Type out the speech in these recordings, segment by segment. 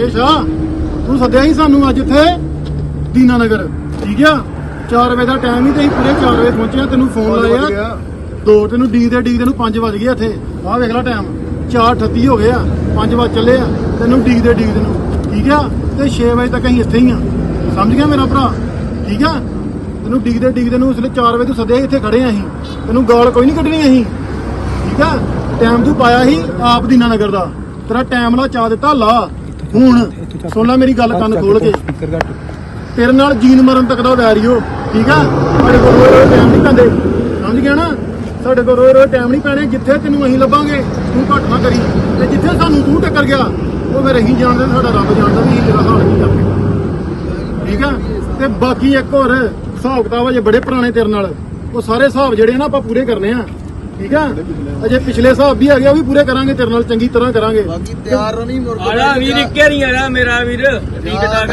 ਸ਼ਾਹ। ਤੂੰ ਸੱਦਿਆ ਸੀ ਸਾਨੂੰ ਅੱਜ ਇੱਥੇ ਦੀਨਾਨਗਰ। ਠੀਕ ਆ? 4 ਵਜੇ ਦਾ ਟਾਈਮ ਹੀ ਤੇ ਅਸੀਂ ਪੂਰੇ 4 ਵਜੇ ਪਹੁੰਚੇ ਆ ਤੈਨੂੰ ਫੋਨ ਲਾਇਆ। ਦੋ ਤੈਨੂੰ ਡੀ ਦੇ ਡੀ ਤੈਨੂੰ 5 ਵਜ ਗਏ ਇੱਥੇ। ਆਹ ਵੇਖ ਲੈ ਟਾਈਮ 4:38 ਹੋ ਗਏ ਆ 5 ਵਜ ਚੱਲੇ ਆ। ਤੈਨੂੰ ਡੀ ਦੇ ਡੀ ਤੈਨੂੰ। ਠੀਕ ਆ? ਤੇ 6 ਵਜੇ ਤੱਕ ਅਸੀਂ ਇੱਥੇ ਹੀ ਆ। ਸਮਝ ਗਿਆ ਮੇਰਾ ਭਰਾ? ਠੀਕ ਆ? ਤੈਨੂੰ ਡੀ ਦੇ ਡੀ ਤੈਨੂੰ ਇਸਲੇ 4 ਵਜੇ ਤੂੰ ਸੱਦਿਆ ਇੱਥੇ ਖੜੇ ਆ ਅਸੀਂ। ਤੈਨੂੰ ਗਾਲ ਕੋਈ ਨਹੀਂ ਕੱਢਣੀ ਅਸੀਂ। ਠੀਕ ਆ? ਟਾਈਮ ਤੂੰ ਪਾਇਆ ਸੀ ਆਪ ਦੀਨਾ ਨਗਰ ਦਾ। ਤੇਰਾ ਟਾਈਮ ਨਾਲ ਚਾ ਦਿੱਤਾ ਲਾ। ਹੁਣ ਸੋਨਾ ਮੇਰੀ ਗੱਲ ਕੰਨ ਖੋਲ ਕੇ। ਤੇਰੇ ਨਾਲ ਜੀਨ ਮਰਨ ਤੱਕ ਦਾ ਵੈਰ ਠੀਕ ਆ? ਸਾਡੇ ਕੋਲ ਰੋਜ਼ ਰੋਜ਼ ਟਾਈਮ ਨਹੀਂ ਪੈਂਦੇ। ਸਮਝ ਗਿਆ ਨਾ? ਸਾਡੇ ਕੋਲ ਰੋਜ਼ ਰੋਜ਼ ਟਾਈਮ ਨਹੀਂ ਪੈਣੇ, ਜਿੱਥੇ ਤੈਨੂੰ ਅਸੀਂ ਲੱਭਾਂਗੇ, ਤੂੰ ਘੱਟ ਨਾ ਕਰੀ। ਤੇ ਜਿੱਥੇ ਸਾਨੂੰ ਤੂੰ ਟੱਕਰ ਗਿਆ, ਉਹ ਫਿਰ ਅਸੀਂ ਜਾਣਦੇ, ਸਾਡਾ ਰੱਬ ਜਾਣਦਾ ਵੀ ਅਸੀਂ ਤੇਰਾ ਹਾਲ ਕੀ ਕਰਦੇ ਠੀਕ ਆ? ਤੇ ਬਾਕੀ ਇੱਕ ਹੋਰ ਹਿਸਾਬ ਕਿਤਾਬ ਜੇ ਬੜੇ ਪੁਰਾਣੇ ਤੇਰੇ ਨਾਲ। ਉਹ ਸਾਰੇ ਹਿਸਾਬ ਜਿਹੜੇ ਨਾ ਆਪਾਂ ਪੂਰੇ ਕਰਨੇ ਆ। ਠੀਕ ਆ? ਅਜੇ ਪਿਛਲੇ ਹਿਸਾਬ ਵੀ ਹੈਗੇ ਉਹ ਵੀ ਪੂਰੇ ਕਰਾਂਗੇ ਤੇਰੇ ਨਾਲ ਚੰਗੀ ਤਰ੍ਹਾਂ ਕਰਾਂਗੇ। ਬਾਕੀ ਤਿਆਰ ਨਹੀਂ ਮੁਰਗਾ ਆਲਾ ਵੀਰ ਇੱਕੇ ਨਹੀਂ ਆਲਾ ਮੇਰਾ ਵੀਰ। ਠੀਕ ਠਾਕ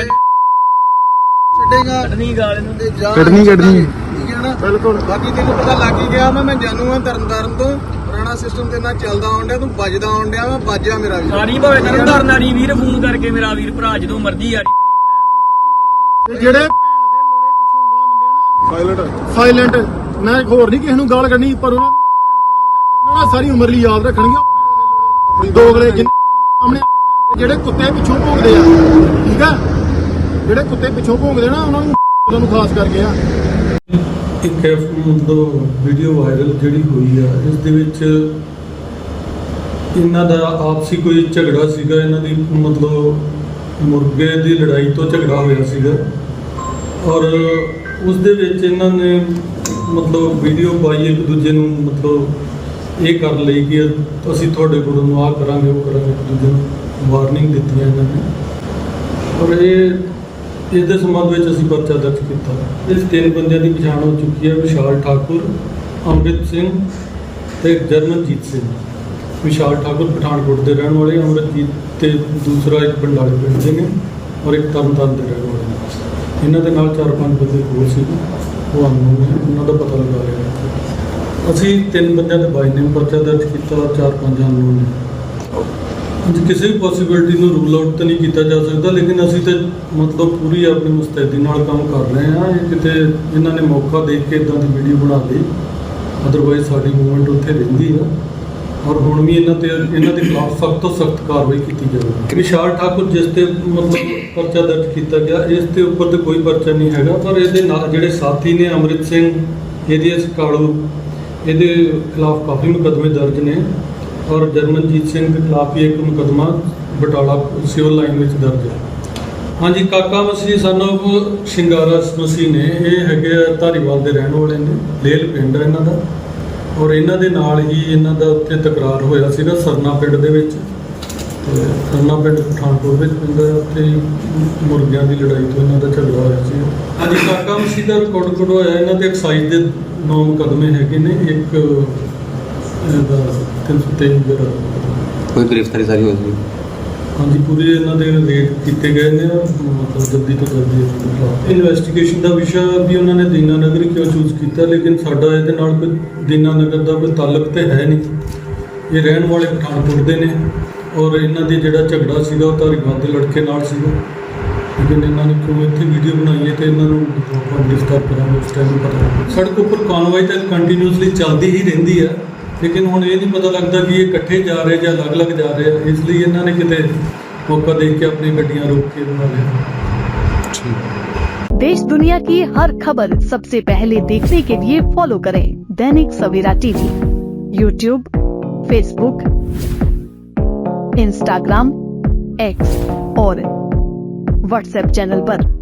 ਛੱਡੇਗਾ। ਕੱਢਣੀ ਗਾਲ ਨੂੰ ਤੇ ਜਾਨ ਕੱਢਣੀ, ਕੱਢਣੀ। ਠੀਕ ਹੈ ਨਾ? ਬਿਲਕੁਲ। ਬਾਕੀ ਤੈਨੂੰ ਪਤਾ ਲੱਗ ਹੀ ਗਿਆ ਮੈਂ ਮੈਂ ਜਾਣੂ ਆ ਤਰਨਤਾਰਨ ਤੋਂ। ਪੁਰਾਣਾ ਸਿਸਟਮ ਤੇ ਨਾਲ ਚੱਲਦਾ ਆਉਣ ਡਿਆ ਤੂੰ ਵੱਜਦਾ ਆਉਣ ਡਿਆ ਮੈਂ ਵੱਜਿਆ ਮੇਰਾ ਵੀ ਸਾਰੀ ਭਾਵੇਂ ਤਰਨ ਧਰਨਾਰੀ ਵੀਰ ਫੋਨ ਕਰਕੇ ਮੇਰਾ ਵੀਰ ਭਰਾ ਜਦੋਂ ਮਰਜ਼ੀ ਆ ਤੇ ਜਿਹੜੇ ਭੈਣ ਦੇ ਲੋੜੇ ਪਿੱਛੋਂ ਉਂਗਲਾਂ ਦਿੰਦੇ ਆ ਨਾ ਸਾਇਲੈਂਟ ਸਾਇਲੈਂਟ ਮੈਂ ਹੋਰ ਨਹੀਂ ਕਿਸੇ ਨੂੰ ਗਾਲ ਕੱਢਣੀ ਪਰ ਉਹਨਾਂ ਦੀ ਸਾਰੀ ਉਮਰ ਲਈ ਯਾਦ ਰੱਖਣਗੇ ਉਹ ਦੋਗਲੇ ਜਿੰਨੇ ਸਾਹਮਣੇ ਜਿਹੜੇ ਕੁੱਤੇ ਪਿੱਛੋਂ ਭੌਂਕਦੇ ਆ, ਠੀਕ ਆ? ਜਿਹੜੇ ਕੁੱਤੇ ਪਿੱਛੋਂ ਭੌਂਕਦੇ ਨਾ, ਉਹਨਾਂ ਨੂੰ ਉਹਨਾਂ ਨੂੰ ਖਾਸ ਕਰਕੇ ਆ। ਇੱਕ ਐਫ ਵੀਡੀਓ ਵਾਇਰਲ ਜਿਹੜੀ ਹੋਈ ਆ, ਇਸ ਦੇ ਵਿੱਚ ਇਹਨਾਂ ਦਾ ਆਪਸੀ ਕੋਈ ਝਗੜਾ ਸੀਗਾ, ਇਹਨਾਂ ਦੀ ਮਤਲਬ ਮੁਰਗੇ ਦੀ ਲੜਾਈ ਤੋਂ ਝਗੜਾ ਹੋਇਆ ਸੀਗਾ। ਔਰ ਉਸ ਦੇ ਵਿੱਚ ਇਹਨਾਂ ਨੇ ਮਤਲਬ ਵੀਡੀਓ ਪਾਈ ਇੱਕ ਦੂਜੇ ਨੂੰ ਮਤਲਬ ਇਹ ਕਰ ਲਈ ਕਿ ਅਸੀਂ ਤੁਹਾਡੇ ਕੋਲੋਂ ਆਹ ਕਰਾਂਗੇ, ਉਹ ਕਰਾਂਗੇ, ਇੱਕ ਦੂਜੇ ਨੂੰ ਵਾਰਨਿੰਗ ਦਿੱਤੀ ਇਹਨਾਂ ਨੇ। ਔਰ ਇਹ ਇਸ ਦੇ ਸੰਬੰਧ ਵਿੱਚ ਅਸੀਂ ਪਰਚਾ ਦਰਜ ਕੀਤਾ। ਇਸ ਤਿੰਨ ਬੰਦਿਆਂ ਦੀ ਪਛਾਣ ਹੋ ਚੁੱਕੀ ਹੈ, ਵਿਸ਼ਾਲ ਠਾਕੁਰ, ਅੰਮ੍ਰਿਤ ਸਿੰਘ ਤੇ ਜਰਮਨਜੀਤ ਸਿੰਘ। ਵਿਸ਼ਾਲ ਠਾਕੁਰ ਪਠਾਨਕੋਟ ਦੇ ਰਹਿਣ ਵਾਲੇ, ਅੰਮ੍ਰਿਤਜੀਤ ਤੇ ਦੂਸਰਾ ਇੱਕ ਬੰਡਾਲੇ ਪਿੰਡ ਦੇ ਨੇ ਔਰ ਇੱਕ ਤਰਨਤਾਰਨ ਦੇ ਰਹਿਣ ਵਾਲੇ ਨੇ। ਇਹਨਾਂ ਦੇ ਨਾਲ ਚਾਰ ਪੰਜ ਬੰਦੇ ਹੋਰ ਸੀ ਉਹ ਅਨਨੋਨ ਨੇ, ਉਹਨਾਂ ਦਾ ਪਤਾ ਲਗਾ ਲਿਆ। ਅਸੀਂ ਤਿੰਨ ਬੰਦਿਆਂ ਦੇ ਬਾਈ ਨੇਮ ਪਰਚਾ ਦਰਜ ਕੀਤਾ ਔਰ ਚਾਰ ਪੰਜ ਅਨਨੋਨ ਨੇ। ਜੀ ਕਿਸੇ ਵੀ ਪੋਸਿਬਿਲਿਟੀ ਨੂੰ ਰੂਲ ਆਊਟ ਤਾਂ ਨਹੀਂ ਕੀਤਾ ਜਾ ਸਕਦਾ, ਲੇਕਿਨ ਅਸੀਂ ਤਾਂ ਮਤਲਬ ਪੂਰੀ ਆਪਣੀ ਮੁਸਤੈਦੀ ਨਾਲ ਕੰਮ ਕਰ ਰਹੇ ਹਾਂ। ਇਹ ਕਿਤੇ ਇਹਨਾਂ ਨੇ ਮੌਕਾ ਦੇਖ ਕੇ ਇਦਾਂ ਦੀ ਵੀਡੀਓ ਬਣਾ ਲਈ ਅਦਰਵਾਈਜ਼ ਸਾਡੀ ਮੂਵਮੈਂਟ ਉੱਥੇ ਰਹਿੰਦੀ ਆ। ਔਰ ਹੁਣ ਵੀ ਇਹਨਾਂ ਤੇ, ਇਹਨਾਂ ਦੇ ਖਿਲਾਫ ਸਖਤ ਤੋਂ ਸਖਤ ਕਾਰਵਾਈ ਕੀਤੀ ਜਾਵੇਗੀ ਵਿਸ਼ਾਲ ਠਾਕੁਰ, ਜਿਸ ਤੇ ਮਤਲਬ ਪਰਚਾ ਦਰਜ ਕੀਤਾ ਗਿਆ, ਇਸ ਤੇ ਉੱਪਰ ਤੇ ਕੋਈ ਪਰਚਾ ਨਹੀਂ ਹੈਗਾ, ਪਰ ਇਹਦੇ ਨਾਲ ਜਿਹੜੇ ਸਾਥੀ ਨੇ, ਅੰਮ੍ਰਿਤ ਸਿੰਘ ਇਹਦੇ ਕਾਲੂ ਇਹਦੇ ਖਿਲਾਫ ਕਾਫੀ ਮੁਕੱਦਮੇ ਦਰਜ ਨੇ ਔਰ ਜਰਮਨਜੀਤ ਸਿੰਘ ਦੇ ਖਿਲਾਫ ਵੀ ਇੱਕ ਮੁਕੱਦਮਾ ਬਟਾਲਾ ਸਿਵਲ ਲਾਈਨ ਵਿੱਚ ਦਰਜ ਹੈ। ਹਾਂਜੀ ਕਾਕਾ ਮਸੀਹ ਸਾਨੂੰ ਸ਼ਿੰਗਾਰਾ ਮਸੀਹ ਨੇ ਇਹ ਹੈਗੇ ਆ ਧਾਰੀਵਾਲ ਦੇ ਰਹਿਣ ਵਾਲੇ ਨੇ ਲੇਲ ਪਿੰਡ ਹੈ ਇਹਨਾਂ ਦਾ ਔਰ ਇਹਨਾਂ ਦੇ ਨਾਲ ਹੀ ਇਹਨਾਂ ਦਾ ਉੱਥੇ ਤਕਰਾਰ ਹੋਇਆ ਸੀਗਾ ਸਰਨਾ ਪਿੰਡ ਦੇ ਵਿੱਚ। ਤੇ ਸਰਨਾ ਪਿੰਡ ਪਠਾਨਕੋਟ ਵਿੱਚ ਪੈਂਦਾ ਹੈ, ਉੱਥੇ ਹੀ ਮੁਰਗਿਆਂ ਦੀ ਲੜਾਈ ਤੋਂ ਇਹਨਾਂ ਦਾ ਝਗੜਾ ਹੋਇਆ ਸੀ। ਹਾਂਜੀ ਕਾਕਾ ਮਸੀਹ ਦਾ ਰਿਕਾਰਡ ਕਢਵਾਇਆ ਇਹਨਾਂ ਦੇ ਐਕਸਾਈਜ਼ ਦੇ ਨੌ ਮੁਕੱਦਮੇ ਹੈਗੇ ਨੇ ਇੱਕ ਇਹਦਾ 323 ਜਿਹੜਾ ਕੋਈ ਗ੍ਰਿਫਤਾਰੀ ਸਾਰੀ ਹੋ ਗਈ ਹਾਂਜੀ ਪੂਰੇ ਇਹਨਾਂ ਦੇ ਰੇਟ ਕੀਤੇ ਗਏ ਨੇ ਮਤਲਬ ਜਲਦੀ ਤੋਂ ਜਲਦੀ ਇਨਵੈਸਟੀਗੇਸ਼ਨ ਦਾ ਵਿਸ਼ਾ ਵੀ ਉਹਨਾਂ ਨੇ ਦੀਨਾਨਗਰ ਹੀ ਕਿਉਂ ਚੂਜ਼ ਕੀਤਾ ਲੇਕਿਨ ਸਾਡਾ ਇਹਦੇ ਨਾਲ ਕੋਈ ਦੀਨਾਨਗਰ ਦਾ ਕੋਈ ਤਾਲੁਕ ਤੇ ਹੈ ਨਹੀਂ। ਇਹ ਰਹਿਣ ਵਾਲੇ ਪਠਾਨਕੋਟ ਦੇ ਨੇ ਔਰ ਇਹਨਾਂ ਦੇ ਜਿਹੜਾ ਝਗੜਾ ਸੀਗਾ ਉਹ ਧਾਰੀਵਾਲ ਦੇ ਲੜਕੇ ਨਾਲ ਸੀਗਾ। ਲੇਕਿਨ ਇਹਨਾਂ ਨੇ ਕਿਉਂ ਇੱਥੇ ਵੀਡੀਓ ਬਣਾਈ ਹੈ ਤੇ ਇਹਨਾਂ ਨੂੰ ਆਪਾਂ ਗ੍ਰਿਫਤਾਰ ਕਰਾਂਗੇ ਉਸ ਟਾਈਮ ਪਤਾ ਲੱਗੂ ਸੜਕ ਉੱਪਰ ਕਾਨਵਾਈ ਤਾਂ ਕੰਟੀਨਿਊਸਲੀ ਚੱਲਦੀ ਹੀ ਰਹਿੰਦੀ ਹੈ ਲੇਕਿਨ ਹੁਣ ਇਹ ਨਹੀਂ ਪਤਾ ਲੱਗਦਾ ਕਿ ਇਹ ਇਕੱਠੇ ਜਾ ਰਹੇ ਜਾਂ ਅਲੱਗ-ਅਲੱਗ ਜਾ ਰਹੇ ਆ ਇਸ ਲਈ ਇਹਨਾਂ ਨੇ ਕਿਤੇ ਮੌਕਾ ਦੇਖ ਕੇ ਆਪਣੀ ਗੱਡੀਆਂ ਰੋਕ ਕੇ ਬਣਾ ਲਿਆ देश दुनिया की हर खबर सबसे पहले देखने के लिए फॉलो करें Dainik Savera TV YouTube Facebook Instagram X और व्हाट्सएप चैनल पर।